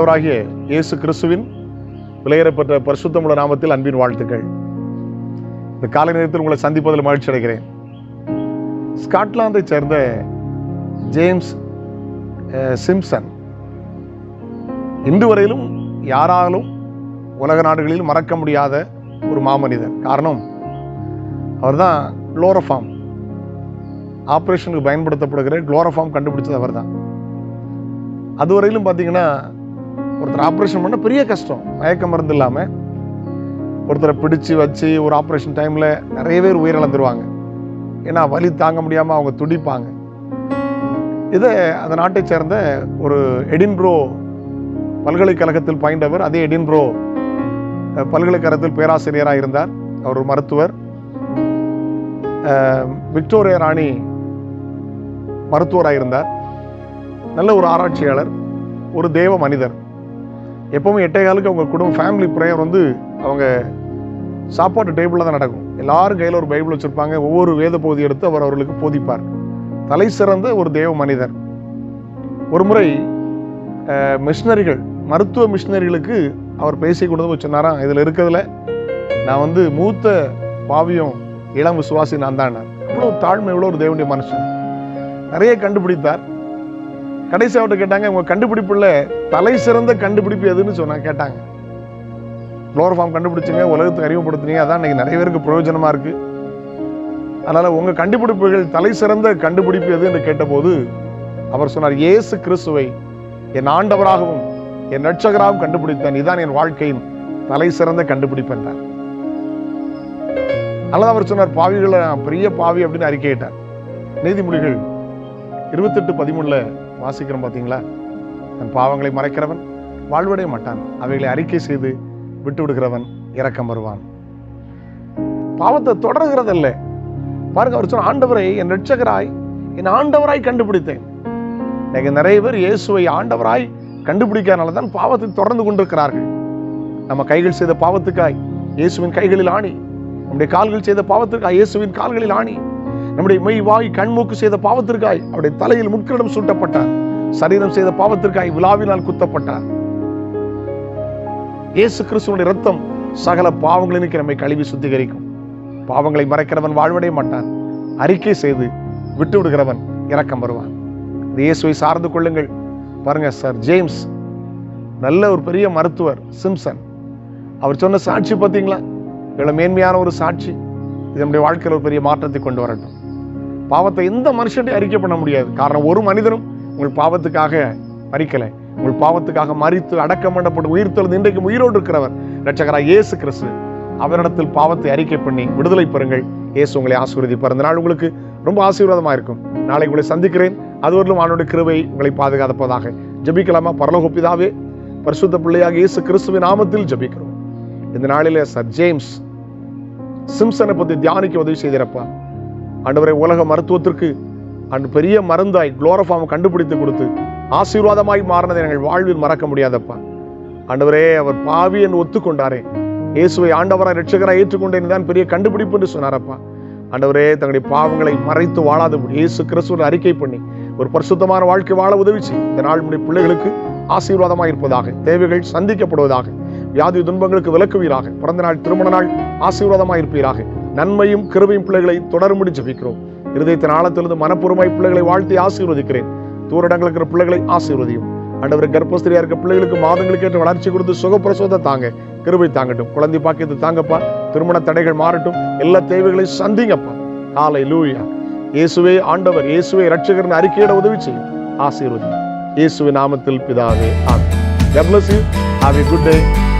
அவராகிய இயேசு கிறிஸ்துவின் விலையேறப்பட்ட பரிசுத்தமுள்ள நாமத்தில் அன்பின் வாழ்த்துக்கள். இந்த காலை நேரத்தில் உங்களை சந்திப்பதில் மகிழ்ச்சி அடைகிறேன். ஸ்காட்லாந்தை சேர்ந்த ஜேம்ஸ் சிம்சன் இன்று வரையிலும் யாராலும் உலக நாடுகளில் மறக்க முடியாத ஒரு மாமனிதர். காரணம் அவர்தான் குளோரோஃபார்ம். ஆப்ரேஷனுக்கு பயன்படுத்தப்படுகிற குளோரோஃபார்ம் கண்டுபிடிச்சது அவர்தான். அதுவரையிலும் பார்த்தீங்கன்னா ஒருத்தர் ஆப்ரேஷன் பண்ண பெரிய கஷ்டம். மயக்க மருந்து இல்லாமல் ஒருத்தரை பிடிச்சு வச்சு ஒரு ஆப்ரேஷன் டைமில் நிறைய பேர் உயிரிழந்துருவாங்க. ஏன்னா வலி தாங்க முடியாமல் அவங்க துடிப்பாங்க. இதை அந்த நாட்டை சேர்ந்த ஒரு எடின்ப்ரோ பல்கலைக்கழகத்தில் பயின்றவர் அதே எடின்ப்ரோ பல்கலைக்கழகத்தில் பேராசிரியராக இருந்தார். அவர் ஒரு மருத்துவர். விக்டோரியா ராணி மருத்துவராக இருந்தார். நல்ல ஒரு ஆராய்ச்சியாளர் ஒரு தேவ மனிதர். எப்பவுமே எட்டே காலுக்கு அவங்க குடும்பம் ஃபேமிலி ப்ரேயர் வந்து அவங்க சாப்பாட்டு டேபிளில் தான் நடக்கும். எல்லாரும் கையில் ஒரு பைபிள் வச்சுருப்பாங்க. ஒவ்வொரு வேத பகுதி எடுத்து அவர் அவர்களுக்கு போதிப்பார். தலை சிறந்த ஒரு தேவ மனிதர். ஒரு முறை மிஷினரிகள் மருத்துவ மிஷினரிகளுக்கு அவர் பேசி கொண்டு வந்து சொன்னாராம் இதில் இருக்கிறதுல நான் வந்து மூத்த பாவியம் இளம் விசுவாசி நான் தான். அவ்வளோ தாழ்மை எவ்வளோ ஒரு தேவனுடைய மனுஷன். நிறைய கண்டுபிடித்தார். கடைசி அவர்கிட்ட கேட்டாங்க உங்க கண்டுபிடிப்புல தலை சிறந்த கண்டுபிடிப்பு எதுன்னு சொன்னாங்க கேட்டாங்க. குளோரோஃபார்ம் கண்டுபிடிச்சிங்க உலகத்துக்கு அறிமுகப்படுத்துனீங்க அதான் இன்றைக்கி நிறைய பேருக்கு பிரயோஜனமா இருக்கு. அதனால உங்க கண்டுபிடிப்புகள் தலை சிறந்த கண்டுபிடிப்பு எது என்று கேட்டபோது அவர் சொன்னார் இயேசு கிறிஸ்துவை என் ஆண்டவராகவும் என் ரட்சகராகவும் கண்டுபிடித்தேன். இதான் என் வாழ்க்கையின் தலை சிறந்த கண்டுபிடிப்பு என்றார். அல்லது அவர் சொன்னார் பாவிகளை பெரிய பாவி அப்படின்னு அறிக்கையிட்டார் நீதிமொழிகள் இருபத்தெட்டு பதிமூணுல வாசிக்கிறோம் பாத்தீங்களா தன் பாவங்களை மறைக்கிறவன் வாழ்வடைய மாட்டான். அவைகளை அறிக்கை செய்து விட்டு விடுகிறவன் இரக்கம் வருவான். பாவத்தை தொடர்கிறதல்ல. பாருங்க அவர் சொன்ன ஆண்டவரை என் ரட்சகராய் என் ஆண்டவராய் கண்டுபிடித்தேன். இன்னைக்கு நிறைய பேர் இயேசுவை ஆண்டவராய் கண்டுபிடிக்காதனால தான் பாவத்தை தொடர்ந்து கொண்டிருக்கிறார்கள். நம்ம கைகள் செய்த பாவத்துக்காய் இயேசுவின் கைகளில் ஆணி. நம்முடைய கால்கள் செய்த பாவத்திற்காய் இயேசுவின் கால்களில் ஆணி. நம்முடைய மெய் வாய் கண்மூக்கு செய்த பாவத்திற்காய். அவருடைய தலையில் முட்களிடம் சூட்டப்பட்டார் சரீரம் செய்த பாவத்திற்காய் விழாவினால் குத்தப்பட்டார் இயேசு கிறிஸ்துவனுடைய ரத்தம் சகல பாவங்களினுக்கு நம்மை கழுவி சுத்திகரிக்கும். பாவங்களை மறைக்கிறவன் வாழ்வடைய மாட்டான். அறிக்கை செய்து விட்டு விடுகிறவன் இறக்கம் வருவான் இயேசுவை சார்ந்து கொள்ளுங்கள். பாருங்க சார் ஜேம்ஸ் நல்ல ஒரு பெரிய மருத்துவர் சிம்சன். அவர் சொன்ன சாட்சி பார்த்தீங்களா? இவ்வளோ மேன்மையான ஒரு சாட்சி. இது நம்முடைய வாழ்க்கையில் ஒரு பெரிய மாற்றத்தை கொண்டு வரட்டும். பாவத்தை எந்த மனுஷன்டையும் அறிக்கை பண்ண முடியாது. காரணம் ஒரு மனிதனும் உங்கள் பாவத்துக்காக மறிக்கலை. உங்கள் பாவத்துக்காக மறித்து அடக்கம் பண்ணப்பட்டு உயிர் தொழுது இன்றைக்கு உயிரோடு இருக்கிறவர் ரட்சகராக இயேசு கிறிஸ்து. அவரிடத்தில் பாவத்தை அறிக்கை பண்ணி விடுதலை பெறுங்கள். இயேசு உங்களை ஆசீர்வதி பிறந்த நாள் உங்களுக்கு ரொம்ப ஆசீர்வாதமா இருக்கும். நாளை உங்களை சந்திக்கிறேன். அதுவரையிலும் அவனுடைய கிருவை உங்களை பாதுகாப்பதாக ஜெபிக்கலாமா? பரலகோப்பிதாவே பரிசுத்த பிள்ளையாக இயேசு கிறிஸ்துவின் நாமத்தில் ஜபிக்கிறோம். இந்த நாளில் சர் ஜேம்ஸ் சிம்சனை பத்தி தியானிக்க உதவி செய்திருப்பா ஆண்டவரை உலக மருத்துவத்திற்கு அன்று பெரிய மருந்தாய் குளோரோஃபார்ம் கண்டுபிடித்து கொடுத்து ஆசீர்வாதமாய் மாறினதை எங்கள் வாழ்வில் மறக்க முடியாதப்பா. ஆண்டவரே அவர் பாவி என்று ஒத்துக்கொண்டாரே. இயேசுவை ஆண்டவராக ரட்சகராக ஏற்றுக்கொண்டேன் தான் பெரிய கண்டுபிடிப்பு என்று சொன்னாரப்பா. ஆண்டவரே தங்களுடைய பாவங்களை மறைத்து வாழாதபடி இயேசு கிறிஸ்துவை அறிக்கை பண்ணி ஒரு பரிசுத்தமான வாழ்க்கை வாழ உதவி செய். இந்த நாள் நம்முடைய பிள்ளைகளுக்கு ஆசீர்வாதமாக இருப்பதாக தேவைகள் சந்திக்கப்படுவதாக வியாதி துன்பங்களுக்கு விலக்குவீராக பிறந்த நாள் திருமண நாள் ஆசீர்வாதமாக இருப்பீராக. நன்மையும் கிருபையும் பிள்ளைகளை தொடரும்படி ஜபிக்கிறோம். இருதயத்தின் ஆழத்திலிருந்து மனப்பூர்வமாய் பிள்ளைகளை வாழ்த்தி ஆசீர்வதிக்கிறேன். தூரடங்கள் இருக்கிற பிள்ளைகளை ஆசீர்வதியும். ஆண்டவர் கர்ப்பஸ்திரியா இருக்க பிள்ளைகளுக்கு மாதங்களுக்கு ஏற்ற வளர்ச்சி கொடுத்து சுகப்பிரசவத்தை தாங்க கிருபை தாங்கட்டும். குழந்தை பாக்கியத்தை தாங்கப்பா. திருமண தடைகள் மாறட்டும். எல்லா தேவைகளையும் சந்திங்கப்பா. காலை லூயா இயேசுவே ஆண்டவர் இயேசுவே ரட்சகர்னு அறிக்கையிட உதவி செய்யும். ஆசீர்வதி இயேசுவின் நாமத்தில் பிதாவே ஆகும் God bless you. Have a good day.